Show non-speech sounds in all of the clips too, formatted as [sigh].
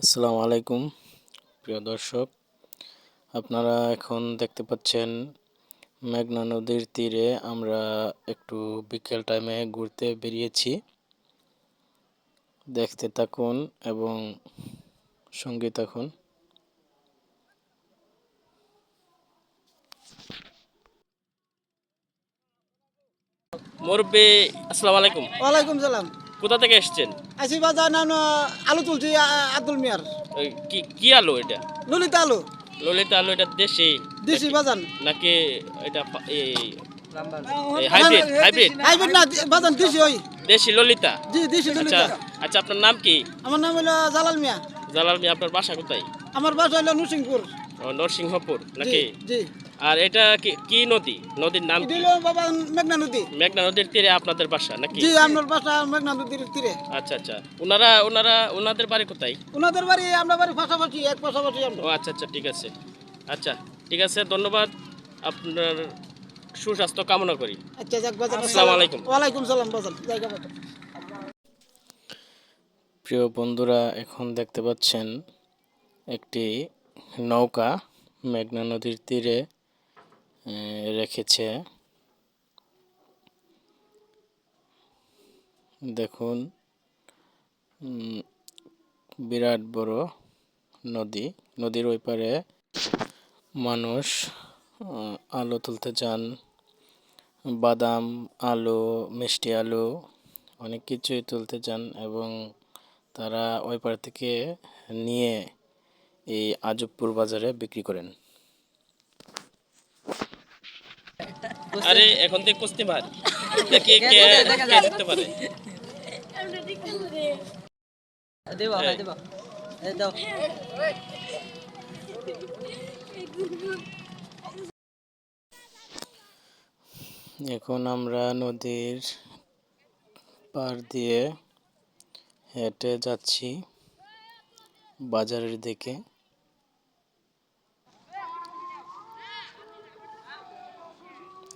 আসসালামু আলাইকুম প্রিয় দর্শক। আপনারা এখন দেখতে পাচ্ছেন মেঘনা নদীর তীরে আমরা একটু বিকেল টাইমে ঘুরতে বেরিয়েছি। দেখতে থাকুন এবং সঙ্গে থাকুন। মুরব্বী আসসালামু আলাইকুম। ওয়ালাইকুম সালাম। কোথা থেকে এসেছেন? আসি বাজার নাম আলু তুলছি আব্দুল মিয়ার। কি কি আলু এটা? ললিতা আলু। ললিতা আলু এটা দেশি? দেশি বাজান নাকি এটা এই হাইব্রিড হাইব্রিড হাইব্রিড? না বাজান দেশি ওই। দেশি ললিতা? জি দেশি আচ্ছা ললিতা। আচ্ছা আপনার নাম কি? আমার নাম হলো জালাল মিয়া। জালাল মিয়া আপনার বাসা কোথায়? আমার বাসা হলো নরসিংপুর নরসিংহপুর নাকি? জি। আর এটা কি কি নদী? নদীর নাম কি? বাবা মেঘনা নদী। মেঘনা নদীর তীরে আপনাদের বাসা নাকি? জি আপনার বাসা মেঘনা নদীর তীরে। আচ্ছা আচ্ছা। ওনারা ওনারা ওনাদের বাড়ি কোথায়? ওনাদের বাড়ি আমরা বাড়ি পাশাপাশি এক পাশাপাশি আমরা। ও আচ্ছা আচ্ছা ঠিক আছে। আচ্ছা ঠিক আছে ধন্যবাদ। আপনার সুস্বাস্থ্য কামনা করি। আচ্ছা যাক বাজান আসসালামু আলাইকুম। ওয়ালাইকুম সালাম বাজান জায়গা বাজান প্রিয় বন্ধুরা এখন দেখতে পাচ্ছেন একটি নৌকা মেঘনা নদীর তীরে। রেখেছে। দেখুন বিরাট বড় নদী। নদীর ওই পারে মানুষ আলো তুলতে যান বাদাম, আলু, মিষ্টি আলু, অনেক কিছুই তুলতে যান এবং তারা ওই পার থেকে নিয়ে এই আজবপুর বাজারে বিক্রি করেন। আরে এখন থেকে কুস্তি মার। দেখি [laughs] কে কে জিততে পারে? দেবা হ্যাঁ, দেবা। দাও। এখন আমরা নদীর পার দিয়ে হেঁটে যাচ্ছি বাজারের দিকে।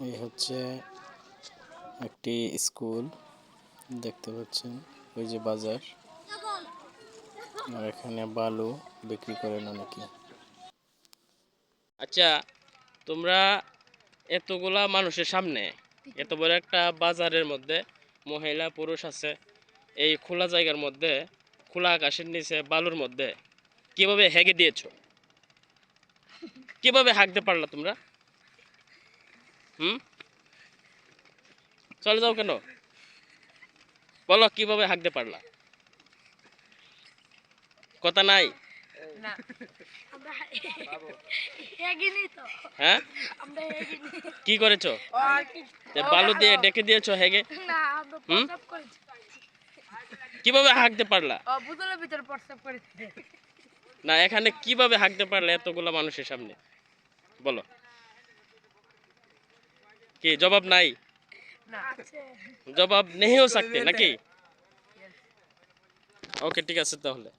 এই হচ্ছে একটি স্কুল, দেখতে পাচ্ছেন, ওই যে বাজার। আর এখানে বালু বিক্রি করেন অনেকে। আচ্ছা তোমরা এতগুলা মানুষের সামনে এত বড় একটা বাজারের মধ্যে মহিলা, পুরুষ আছে, এই খোলা জায়গার মধ্যে, খোলা আকাশের নিচে, বালুর মধ্যে, কীভাবে হেগে দিয়েছ? কীভাবে হাঁকতে পারলা তোমরা? হুম? চলে যাও কেন? বলো কীভাবে হাঁকতে পারলা? কথা নাই? না। আমরা এগিনি তো। হ্যাঁ? কি করেছ? বালু দিয়ে ডেকে দিয়েছ হেগে? না হুম? কীভাবে হাঁকতে পারলা? না এখানে কীভাবে হাঁকতে পারলে এতগুলা মানুষের সামনে? বলো। কি জবাব নাই? জবাব নেই সাকতে নাকি? ওকে ঠিক আছে তাহলে।